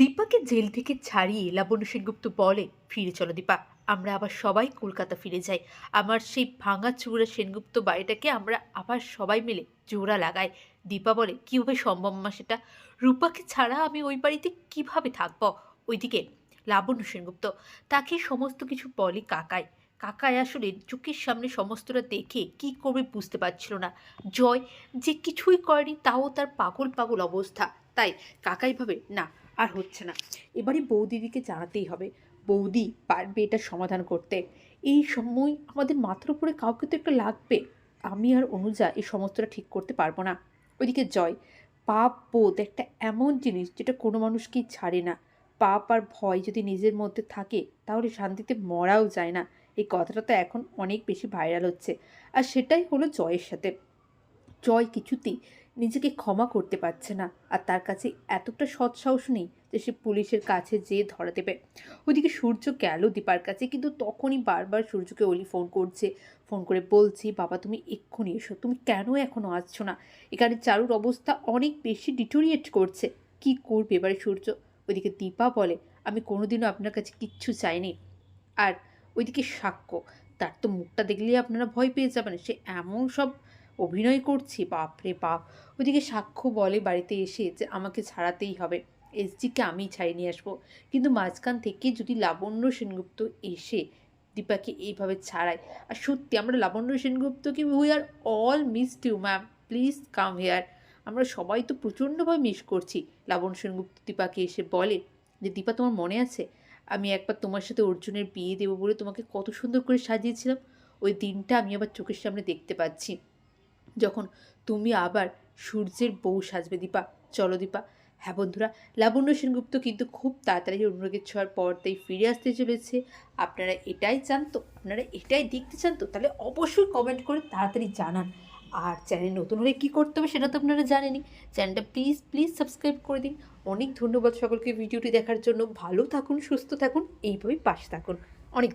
দীপাকে jail থেকে ছাড়িয়ে লাবণ্য সেনগুপ্ত বলে ফিরে চলো দীপা। আমরা আবার সবাই কলকাতা ফিরে যাই। আমার সেই ভাঙা চূড়া সেনগুপ্ত বাড়িটাকে আমরা আবার সবাই মিলে জোড়া লাগাই। দীপা বলে কীভাবে সম্ভব মা সেটা? রূপাকে ছাড়া আমি ওই বাড়িতে কীভাবে থাকব? ওইদিকে লাবণ্য সেনগুপ্ত, তাকে সমস্ত কিছু বলে কাকায় কাকায় আসলে চোখের সামনে সমস্তটা দেখে কি করবে বুঝতে পারছিল না। জয় যে কিছুই করেনি, তাও তার পাগল পাগল অবস্থা। তাই কাকাই ভাবে, না আর হচ্ছে না। এবারে বৌদিদিকে জানাতেই হবে, বৌদি পারবে এটা সমাধান করতে। এই সময় আমাদের মাথার উপরে কাউকে তো একটা লাগবে। আমি আর অনুজা এই সমস্তটা ঠিক করতে পারব না। ওইদিকে জয়, পাপ বোধ একটা এমন জিনিস যেটা কোনো মানুষকেই ছাড়ে না। পাপ আর ভয় যদি নিজের মধ্যে থাকে, তাহলে শান্তিতে মরাও যায় না। এই কথাটা তো এখন অনেক বেশি ভাইরাল হচ্ছে। আর সেটাই হলো জয়ের সাথে। জয় কিছুতেই নিজেকে ক্ষমা করতে পারছে না। আর তার কাছে এতটা সৎসাহস নেই যে সে পুলিশের কাছে যেয়ে ধরা দেবে। ওইদিকে সূর্য গেল দীপার কাছে, কিন্তু তখনই বারবার সূর্যকে অলি ফোন করছে। ফোন করে বলছি, বাবা, তুমি এক্ষুনি এসো। তুমি কেন এখনও আসছো না? এখানে চারুর অবস্থা অনেক বেশি ডিটোরিয়েট করছে। কি করবে এবারে সূর্য? ওইদিকে দীপা বলে, আমি কোনোদিনও আপনার কাছে কিচ্ছু চাইনি। আর ওইদিকে সাক্ষ্য, তার তো মুখটা দেখলেই আপনারা ভয় পেয়ে যাবেন। সে এমন সব অভিনয় করছে, বাপরে বাপ। ওইদিকে সাক্ষ্য বলে বাড়িতে এসে যে আমাকে ছাড়াতেই হবে। এসজিকে আমি ছাড়িয়ে নিয়ে আসব। কিন্তু মাঝখান থেকে যদি লাবণ্য সেনগুপ্ত এসে দীপাকে এইভাবে ছাড়ায়, আর সত্যি আমরা Labanya সেনগুপ্তকে we are all miss you ma'am please come here আমরা সবাই তো প্রচণ্ডভাবে মিস করছি লাবণ্য সেনগুপ্ত দীপাকে এসে বলে যে, দীপা, তোমার মনে আছে? আমি একবার তোমার সাথে অর্জুনের বিয়ে দেবো বলে তোমাকে কত সুন্দর করে সাজিয়েছিলাম? ওই দিনটা আমি আবার চোখের সামনে দেখতে পাচ্ছি। যখন তুমি আবার সূর্যের বউ সাজবে দীপা। চলো দীপা হ্যাঁ বন্ধুরা, লাবণ্য সেনগুপ্ত কিন্তু খুব তাড়াতাড়ি অনুরাগের ছোঁয়ার পর্দায় ফিরে আসতে চলেছে। আপনারা এটাই চান তো? আপনারা এটাই দেখতে চান তো? তাহলে অবশ্যই কমেন্ট করে তাড়াতাড়ি জানান। আর চ্যানেল নতুন হলে কী করতে হবে সেটা তো আপনারা জানেনই। চ্যানেলটা প্লিজ প্লিজ সাবস্ক্রাইব করে দিন। অনেক ধন্যবাদ সকলকে ভিডিওটি দেখার জন্য। ভালো থাকুন, সুস্থ থাকুন, এইভাবেই পাশে থাকুন। অনেক